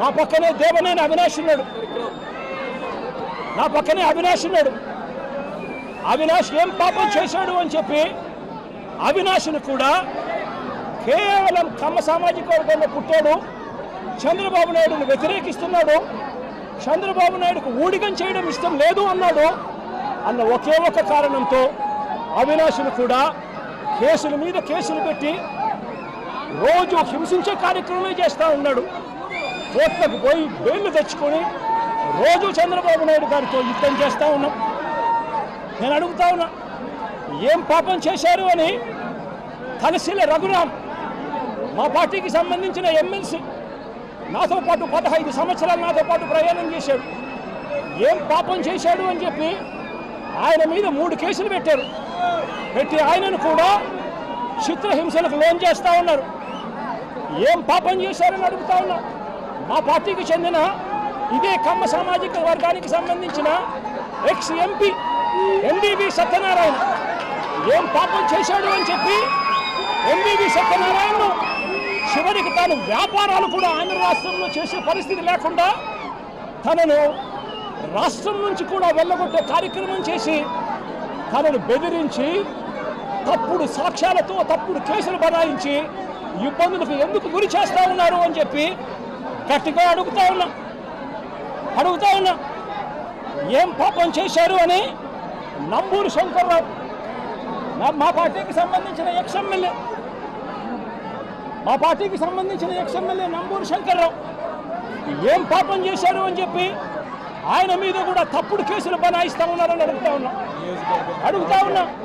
నా పక్కనే దేవనేని అవినాష్ ఉన్నాడు. నా పక్కనే అవినాష్ ఉన్నాడు. అవినాష్ ఏం పాపం చేశాడు అని చెప్పి అవినాష్ను కూడా కేవలం కమ్మ సామాజిక వర్గంలో పుట్టాడు. చంద్రబాబు నాయుడుని వ్యతిరేకిస్తున్నాడు. చంద్రబాబు నాయుడుకు ఊడిగం చేయడం ఇష్టం లేదు అన్నాడు. అన్న ఒకే ఒక కారణంతో అవినాష్ను కూడా కేసుల మీద కేసులు పెట్టి రోజు హింసించే కార్యక్రమమే చేస్తూ ఉన్నాడు. కోర్టులకు పోయి బెయిల్ తెచ్చుకొని రోజు చంద్రబాబు నాయుడు గారితో యుద్ధం చేస్తూ ఉన్నాం. నేను అడుగుతా ఉన్నా ఏం పాపం చేశారు అని తలసిల రఘురాం మా పార్టీకి సంబంధించిన ఎమ్మెల్సీ నాతో పాటు పదహైదు సంవత్సరాలు నాతో పాటు ప్రయాణం చేశాడు. ఏం పాపం చేశాడు అని చెప్పి ఆయన మీద మూడు కేసులు పెట్టారు. పెట్టి ఆయనను కూడా చిత్రహింసలకు లోన్ చేస్తూ ఉన్నారు. ఏం పాపం చేశారని అడుగుతా ఉన్నా. మా పార్టీకి చెందిన ఇదే కమ్మ సామాజిక వర్గానికి సంబంధించిన ఎక్స్ ఎంపీ ఎంబీబీ సత్యనారాయణ. ఏం పాపం చేశాడు అని చెప్పి ఎంబీబీ సత్యనారాయణ చివరికి తాను వ్యాపారాలు కూడా ఆంధ్ర రాష్ట్రంలో చేసే పరిస్థితి లేకుండా తనను రాష్ట్రం నుంచి కూడా వెళ్ళగొట్టే కార్యక్రమం చేసి తనను బెదిరించి తప్పుడు సాక్ష్యాలతో తప్పుడు కేసులు బనాయించి ఇబ్బందులకు ఎందుకు గురి చేస్తా ఉన్నారు అని చెప్పి గట్టిగా అడుగుతా ఉన్నా. అడుగుతా ఉన్నా. ఏం పాపం చేశారు అని నంబూరు శంకర్రావు నా- మా పార్టీకి సంబంధించిన ఎక్స్ఎమ్మెల్యే మా పార్టీకి సంబంధించిన ఎక్స్ఎమ్మెల్యే నంబూరు శంకర్రావు. ఏం పాపం చేశారు అని చెప్పి ఆయన మీద కూడా తప్పుడు కేసులు బనాయిస్తా ఉన్నారని అడుగుతా ఉన్నా. అడుగుతా ఉన్నా.